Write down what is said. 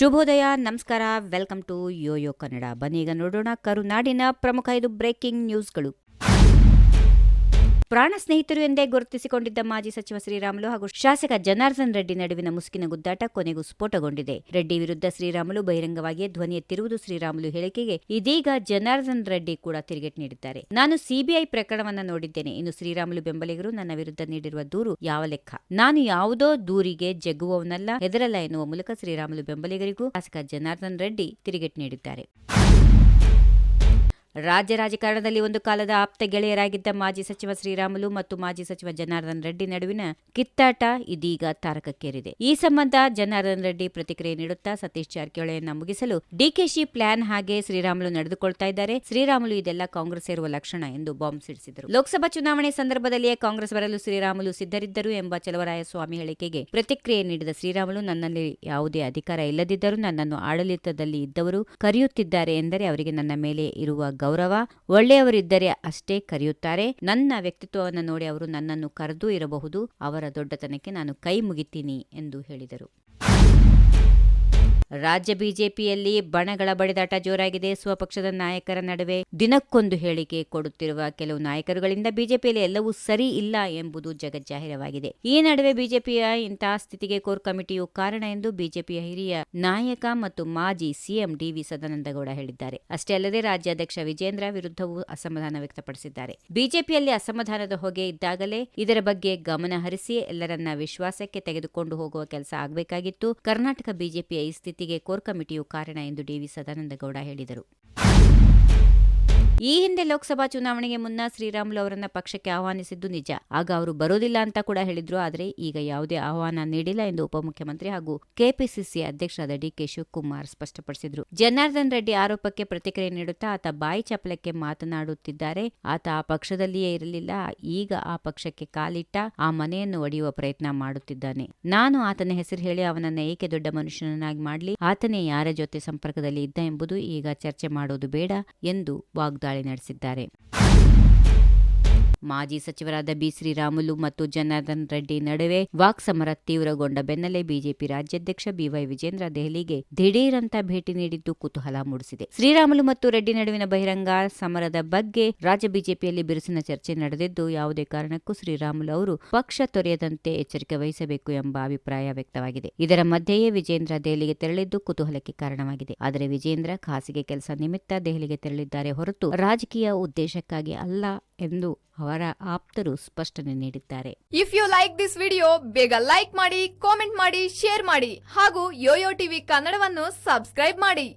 ಶುಭೋದಯ ನಮಸ್ಕಾರ welcome to Yoyo Kannada. ಬನ್ನೀಗ ನೋಡೋಣ ಕರುನಾಡಿನ ಪ್ರಮುಖ ಐದು ಬ್ರೇಕಿಂಗ್ ನ್ಯೂಸ್ಗಳು. ಪ್ರಾಣ ಸ್ನೇಹಿತರು ಎಂದೇ ಗುರುತಿಸಿಕೊಂಡಿದ್ದ ಮಾಜಿ ಸಚಿವ ಶ್ರೀರಾಮುಲು ಹಾಗೂ ಶಾಸಕ ಜನಾರ್ದನ್ ರೆಡ್ಡಿ ನಡುವಿನ ಮುಸುಕಿನ ಗುದ್ದಾಟ ಕೊನೆಗೂ ಸ್ಫೋಟಗೊಂಡಿದೆ. ರೆಡ್ಡಿ ವಿರುದ್ಧ ಶ್ರೀರಾಮುಲು ಬಹಿರಂಗವಾಗಿಯೇ ಧ್ವನಿ ಎತ್ತಿರುವುದು ಶ್ರೀರಾಮುಲು ಹೇಳಿಕೆಗೆ ಇದೀಗ ಜನಾರ್ದನ್ ರೆಡ್ಡಿ ಕೂಡ ತಿರುಗೇಟು ನೀಡಿದ್ದಾರೆ. ನಾನು ಸಿಬಿಐ ಪ್ರಕರಣವನ್ನು ನೋಡಿದ್ದೇನೆ. ಇನ್ನು ಶ್ರೀರಾಮುಲು ಬೆಂಬಲಿಗರು ನನ್ನ ವಿರುದ್ಧ ನೀಡಿರುವ ದೂರು ಯಾವ ಲೆಕ್ಕ? ನಾನು ಯಾವುದೋ ದೂರಿಗೆ ಜಗ್ಗುವವನಲ್ಲ, ಹೆದರಲ್ಲ ಎನ್ನುವ ಮೂಲಕ ಶ್ರೀರಾಮುಲು ಬೆಂಬಲಿಗರಿಗೂ ಶಾಸಕ ಜನಾರ್ದನ್ ರೆಡ್ಡಿ ತಿರುಗೇಟು ನೀಡಿದ್ದಾರೆ. ರಾಜ್ಯ ರಾಜಕಾರಣದಲ್ಲಿ ಒಂದು ಕಾಲದ ಆಪ್ತ ಗೆಳೆಯರಾಗಿದ್ದ ಮಾಜಿ ಸಚಿವ ಶ್ರೀರಾಮುಲು ಮತ್ತು ಮಾಜಿ ಸಚಿವ ಜನಾರ್ದನ್ ರೆಡ್ಡಿ ನಡುವಿನ ಕಿತ್ತಾಟ ಇದೀಗ ತಾರಕಕ್ಕೇರಿದೆ. ಈ ಸಂಬಂಧ ಜನಾರ್ದನ್ ರೆಡ್ಡಿ ಪ್ರತಿಕ್ರಿಯೆ ನೀಡುತ್ತಾ ಸತೀಶ್ ಜಾರಕಿಹೊಳಿಯನ್ನ ಮುಗಿಸಲು ಡಿಕೆಶಿ ಪ್ಲಾನ್ ಹಾಗೆ ಶ್ರೀರಾಮುಲು ನಡೆದುಕೊಳ್ತಾ ಇದ್ದಾರೆ. ಶ್ರೀರಾಮುಲು ಇದೆಲ್ಲ ಕಾಂಗ್ರೆಸ್ ಸೇರುವ ಲಕ್ಷಣ ಎಂದು ಬಾಂಬ್ ಸಿಡಿಸಿದರು. ಲೋಕಸಭಾ ಚುನಾವಣೆ ಸಂದರ್ಭದಲ್ಲಿಯೇ ಕಾಂಗ್ರೆಸ್ ಬರಲು ಶ್ರೀರಾಮುಲು ಸಿದ್ಧರಿದ್ದರು ಎಂಬ ಚಲವರಾಯ ಸ್ವಾಮಿ ಹೇಳಿಕೆಗೆ ಪ್ರತಿಕ್ರಿಯೆ ನೀಡಿದ ಶ್ರೀರಾಮುಲು, ನನ್ನಲ್ಲಿ ಯಾವುದೇ ಅಧಿಕಾರ ಇಲ್ಲದಿದ್ದರೂ ನನ್ನನ್ನು ಆಡಳಿತದಲ್ಲಿ ಇದ್ದವರು ಕರೆಯುತ್ತಿದ್ದಾರೆ ಎಂದರೆ ಅವರಿಗೆ ನನ್ನ ಮೇಲೆ ಇರುವ ಗೌರವ, ಒಳ್ಳೆಯವರಿದ್ದರೆ ಅಷ್ಟೇ ಕರೆಯುತ್ತಾರೆ. ನನ್ನ ವ್ಯಕ್ತಿತ್ವವನ್ನು ನೋಡಿ ಅವರು ನನ್ನನ್ನು ಕರೆದೂ ಇರಬಹುದು. ಅವರ ದೊಡ್ಡತನಕ್ಕೆ ನಾನು ಕೈ ಮುಗಿತೀನಿ ಎಂದು ಹೇಳಿದರು. ರಾಜ್ಯ ಬಿಜೆಪಿಯಲ್ಲಿ ಬಣಗಳ ಬಡಿದಾಟ ಜೋರಾಗಿದೆ. ಸ್ವಪಕ್ಷದ ನಾಯಕರ ನಡುವೆ ದಿನಕ್ಕೊಂದು ಹೇಳಿಕೆ ಕೊಡುತ್ತಿರುವ ಕೆಲವು ನಾಯಕರುಗಳಿಂದ ಬಿಜೆಪಿಯಲ್ಲಿ ಎಲ್ಲವೂ ಸರಿ ಇಲ್ಲ ಎಂಬುದು ಜಗಜ್ಜಾಹಿರವಾಗಿದೆ. ಈ ನಡುವೆ ಬಿಜೆಪಿಯ ಇಂತಹ ಸ್ಥಿತಿಗೆ ಕೋರ್ ಕಮಿಟಿಯು ಕಾರಣ ಎಂದು ಬಿಜೆಪಿಯ ಹಿರಿಯ ನಾಯಕ ಮತ್ತು ಮಾಜಿ ಸಿಎಂ ಡಿವಿ ಸದಾನಂದಗೌಡ ಹೇಳಿದ್ದಾರೆ. ಅಷ್ಟೇ ಅಲ್ಲದೆ ರಾಜ್ಯಾಧ್ಯಕ್ಷ ವಿಜೇಂದ್ರ ವಿರುದ್ಧವೂ ಅಸಮಾಧಾನ ವ್ಯಕ್ತಪಡಿಸಿದ್ದಾರೆ. ಬಿಜೆಪಿಯಲ್ಲಿ ಅಸಮಾಧಾನದ ಹೊಗೆ ಇದ್ದಾಗಲೇ ಇದರ ಬಗ್ಗೆ ಗಮನ ಹರಿಸಿ ಎಲ್ಲರನ್ನ ವಿಶ್ವಾಸಕ್ಕೆ ತೆಗೆದುಕೊಂಡು ಹೋಗುವ ಕೆಲಸ ಆಗಬೇಕಾಗಿತ್ತು. ಕರ್ನಾಟಕ ಬಿಜೆಪಿಯ ಈ ಸ್ಥಿತಿಗೆ ಕೋರ್ ಕಮಿಟಿಯು ಕಾರಣ ಎಂದು ಡಿವಿ ಸದಾನಂದಗೌಡ ಹೇಳಿದರು ಈ ಹಿಂದೆ ಲೋಕಸಭಾ ಚುನಾವಣೆಗೆ ಮುನ್ನ ಶ್ರೀರಾಮುಲು ಅವರನ್ನ ಪಕ್ಷಕ್ಕೆ ಆಹ್ವಾನಿಸಿದ್ದು ನಿಜ. ಆಗ ಅವರು ಬರೋದಿಲ್ಲ ಅಂತ ಕೂಡ ಹೇಳಿದ್ರು. ಆದರೆ ಈಗ ಯಾವುದೇ ಆಹ್ವಾನ ನೀಡಿಲ್ಲ ಎಂದು ಉಪಮುಖ್ಯಮಂತ್ರಿ ಹಾಗೂ ಕೆಪಿಸಿಸಿ ಅಧ್ಯಕ್ಷರಾದ ಡಿಕೆ ಶಿವಕುಮಾರ್ ಸ್ಪಷ್ಟಪಡಿಸಿದ್ರು. ಜನಾರ್ದನ್ ರೆಡ್ಡಿ ಆರೋಪಕ್ಕೆ ಪ್ರತಿಕ್ರಿಯೆ ನೀಡುತ್ತಾ ಆತ ಬಾಯಿ ಚಪಲಕ್ಕೆ ಮಾತನಾಡುತ್ತಿದ್ದಾರೆ. ಆತ ಆ ಪಕ್ಷದಲ್ಲಿಯೇ ಇರಲಿಲ್ಲ. ಈಗ ಆ ಪಕ್ಷಕ್ಕೆ ಕಾಲಿಟ್ಟ ಆ ಮನೆಯನ್ನು ಒಡೆಯುವ ಪ್ರಯತ್ನ ಮಾಡುತ್ತಿದ್ದಾನೆ. ನಾನು ಆತನ ಹೆಸರು ಹೇಳಿ ಅವನನ್ನ ಏಕೆ ದೊಡ್ಡ ಮನುಷ್ಯನನ್ನಾಗಿ ಮಾಡಲಿ? ಆತನೇ ಯಾರ ಜೊತೆ ಸಂಪರ್ಕದಲ್ಲಿ ಇದ್ದ ಎಂಬುದು ಈಗ ಚರ್ಚೆ ಮಾಡೋದು ಬೇಡ ಎಂದು ವಾಗ್ದಾಳಿ ನಡೆಸಿದ್ದಾರೆ ಮಾಜಿ ಸಚಿವರಾದ ಬಿ ಶ್ರೀರಾಮುಲು ಮತ್ತು ಜನಾರ್ದನ್ ರೆಡ್ಡಿ ನಡುವೆ ವಾಕ್ಸಮರ ತೀವ್ರಗೊಂಡ ಬೆನ್ನಲ್ಲೇ ಬಿಜೆಪಿ ರಾಜ್ಯಾಧ್ಯಕ್ಷ ಬಿವೈ ವಿಜೇಂದ್ರ ದೆಹಲಿಗೆ ದಿಢೀರಂತ ಭೇಟಿ ನೀಡಿದ್ದು ಕುತೂಹಲ ಮೂಡಿಸಿದೆ. ಶ್ರೀರಾಮುಲು ಮತ್ತು ರೆಡ್ಡಿ ನಡುವಿನ ಬಹಿರಂಗ ಸಮರದ ಬಗ್ಗೆ ರಾಜ್ಯ ಬಿಜೆಪಿಯಲ್ಲಿ ಬಿರುಸಿನ ಚರ್ಚೆ ನಡೆದಿದ್ದು, ಯಾವುದೇ ಕಾರಣಕ್ಕೂ ಶ್ರೀರಾಮುಲು ಅವರು ಪಕ್ಷ ತೊರೆಯದಂತೆ ಎಚ್ಚರಿಕೆ ವಹಿಸಬೇಕು ಎಂಬ ಅಭಿಪ್ರಾಯ ವ್ಯಕ್ತವಾಗಿದೆ. ಇದರ ಮಧ್ಯೆಯೇ ವಿಜೇಂದ್ರ ದೆಹಲಿಗೆ ತೆರಳಿದ್ದು ಕುತೂಹಲಕ್ಕೆ ಕಾರಣವಾಗಿದೆ. ಆದರೆ ವಿಜೇಂದ್ರ ಖಾಸಗಿ ಕೆಲಸ ನಿಮಿತ್ತ ದೆಹಲಿಗೆ ತೆರಳಿದ್ದಾರೆ ಹೊರತು ರಾಜಕೀಯ ಉದ್ದೇಶಕ್ಕಾಗಿ ಅಲ್ಲ ಎಂದು ಅವರ ಆಪ್ತರು ಸ್ಪಷ್ಟನೆ ನೀಡಿದ್ದಾರೆ. If you like this video ಬೇಗ ಲೈಕ್ ಮಾಡಿ ಕಾಮೆಂಟ್ ಮಾಡಿ ಶೇರ್ ಮಾಡಿ ಹಾಗೂ ಯೋಯೋ ಟಿವಿ ಕನ್ನಡವನ್ನು ಸಬ್ಸ್ಕ್ರೈಬ್ ಮಾಡಿ.